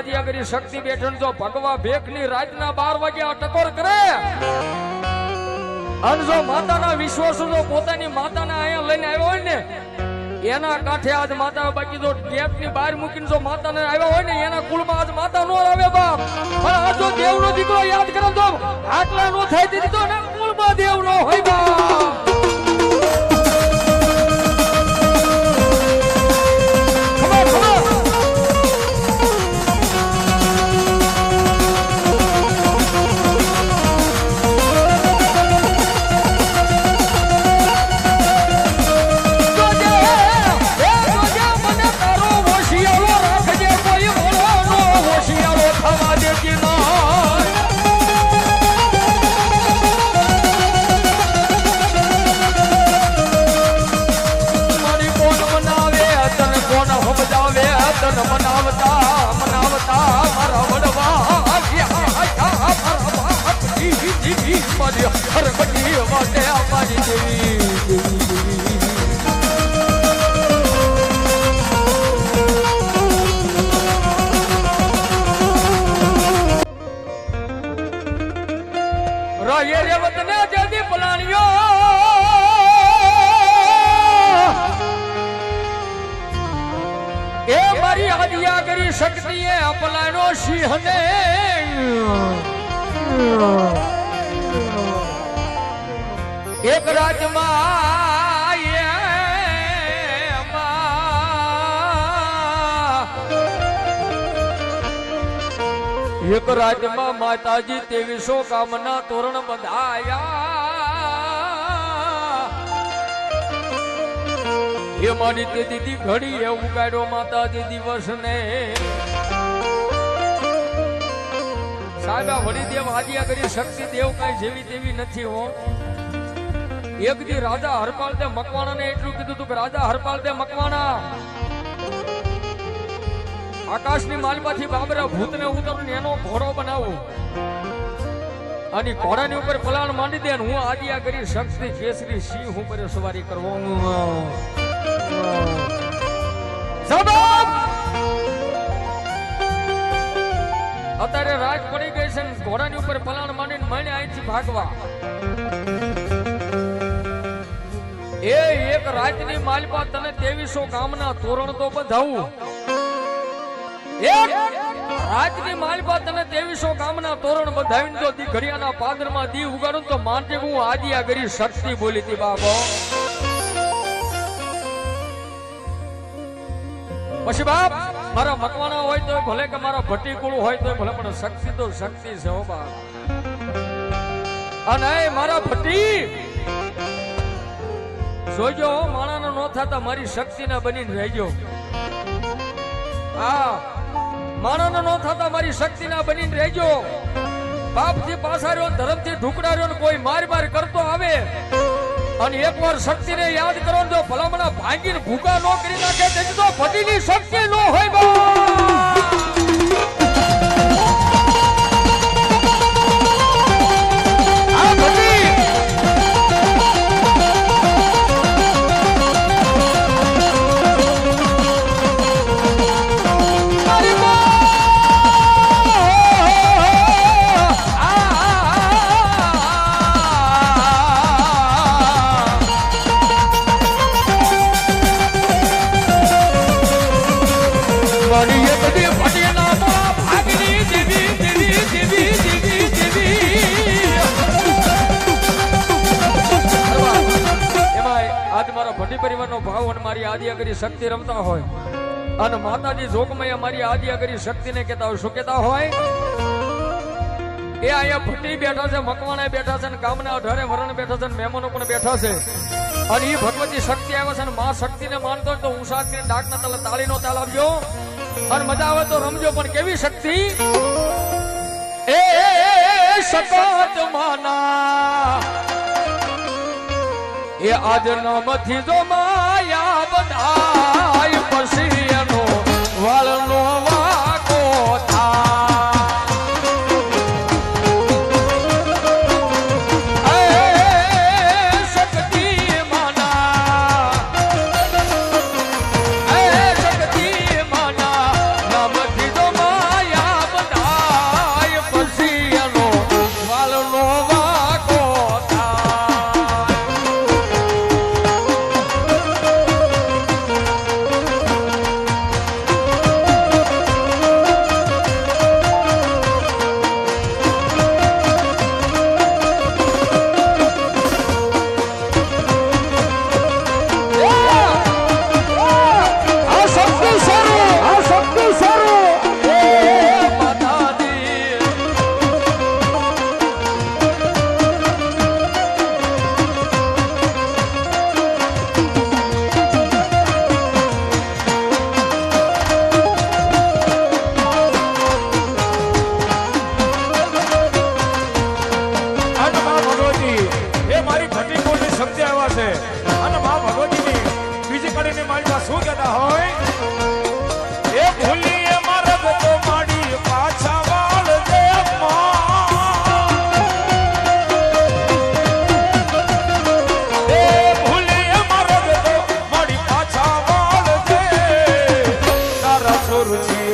આદિ કરી શક્તિ બેઠણ જો ભગવા ભેખની રાતના બાર વાગ્યા ટકોર કરે, અને જો માતાના વિશ્વાસ જો પોતાની માતાને અહીંયા લઈને આવ્યો હોય ને, એના કાંઠે આજ માતા બાકી જો ગેપની બહાર મૂકીને જો માતાને આવ્યા હોય ને, એના કુળમાં આજ માતા નો આવે બાપ. પણ આ જો દેવનો દીકરો યાદ કરે તો આટલા નો થાય દીધો એના કુળમાં દેવ નો હોય બાપ. કરી શક્તિ એ અપલાયનો સિંહને એક રાજમાં એક રાજમાં માતાજી તેવીસો કામના તોરણ બંધાયા. એ મારી તે દીદી ઘડી એ ઉગાડ્યો માતાજી દિવસ ને સાહેબા હરિદેવ દેવ કરી શક્તિ દેવ કઈ જેવી તેવી નથી હો. એક દી રાજા હરપાલ દે મકવાણા ને એટલું કીધું તું કે રાજા હરપાલ દે મકવાણા, આકાશની માલમાંથી બાબરા ભૂતને ઉતરું ને એનો ઘોડો બનાવું. અને ઘોડાની ઉપર પલાણ માંડી દે હું આજ્ઞા કરી શક્તિ કેસરી સિંહ ઉપર સવારી કરવો! અત્યારે રાજ પડી ગઈ છે ઘોડાની ઉપર પલાણ માંડીને મને અહીંથી ભાગવા. એ એક રાતની માલપા તને તેવીસો ગામના તોરણ તો બંધાવું. એક રાજની માલપા તને તેવીસો ગામના તોરણ બંધાવીને જો દી ઘડિયાના પાદરમાં દી ઉગાડું તો માટે હું આદિયા કરી શક્તિ બોલી હતી બાબો. પછી બાપ, મારા મકવાણા હોય તો ભલે કે મારા ભટ્ટી હોય તો ભલે, પણ શક્તિ તો શક્તિ છે હો બાપ. અને મારા ભટ્ટી જોજો માણાનો નો થતા મારી શક્તિના બનીને રહેજો. હા, માણાનો નો થતા મારી શક્તિના બનીને રહેજો. બાપથી પાછા રહ્યો ધર્મથી થી ને કોઈ માર માર કરતો આવે. અને એકવાર શક્તિને યાદ કરો જો ભલામણા ભાંગીને ભૂકા ન કરી નાખે તેથી તો પતિની શક્તિ નો હોય બા આજ મારા ભટ્ટી પરિવારનો ભાવ અને મારી આદિયા કરી શક્તિ રમતા હોય. અને માતાજી જોગમય મારી આદિયા કરી શક્તિને કહેતા હોય, શું કહેતા હોય? એ અહીંયા ભટ્ટી બેઠા છે મકવાણા બેઠા છે ને ગામના અઢારે વરણ બેઠા છે ને મહેમાનો પણ બેઠા છે. અને એ ભગવતી શક્તિ આવે છે ને મા શક્તિને માનતો તો હું સાથે ડાકના તલે તાળીનો તાલ આપજો. અને મજા આવે તો રમજો, પણ કેવી શક્તિ? એ સતત માના. એ આજ નામથી જો માયા બધાય